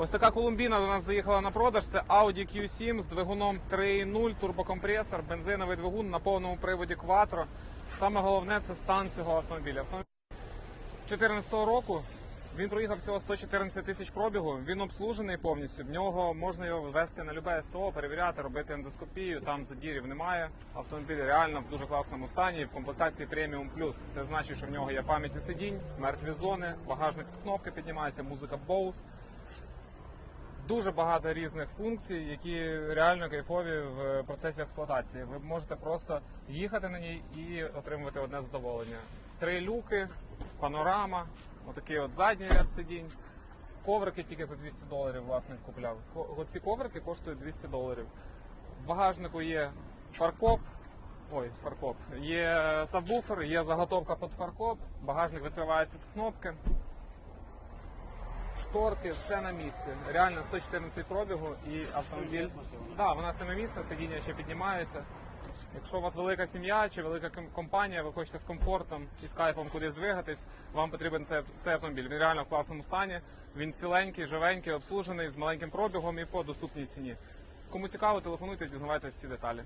Ось така колумбіна до нас заїхала на продаж. Це Audi Q7 з двигуном 3.0, турбокомпресор, бензиновий двигун на повному приводі Quattro. Саме головне це стан цього автомобіля. Автомобіль 2014 року він проїхав всього 114 тисяч пробігу. Він обслужений повністю. В нього можна його ввести на любе СТО, перевіряти, робити ендоскопію. Там задірів немає. Автомобіль реально в дуже класному стані. В комплектації преміум плюс. Це значить, що в нього є пам'яті сидінь, мертві зони, багажник з кнопки піднімається, музика Bose. Дуже багато різних функцій, які реально кайфові в процесі експлуатації. Ви можете просто їхати на ній і отримувати одне задоволення. Три люки, панорама, отакий от задній ряд сидінь. Коврики тільки за 200 доларів власник купляв. Оці коврики коштують 200 доларів. В багажнику є фаркоп. Ой, фаркоп. Є сабвуфер, є заготовка під фаркоп. Багажник відкривається з кнопки шторки, все на місці. Реально 114 пробігу і автомобіль. Да, вона семимісна, сидіння ще піднімається. Якщо у вас велика сім'я чи велика компанія, ви хочете з комфортом і з кайфом кудись двигатись, вам потрібен цей, цей автомобіль. Він реально в класному стані. Він ціленький, живенький, обслужений з маленьким пробігом і по доступній ціні. Кому цікаво, телефонуйте, дізнавайтесь всі деталі.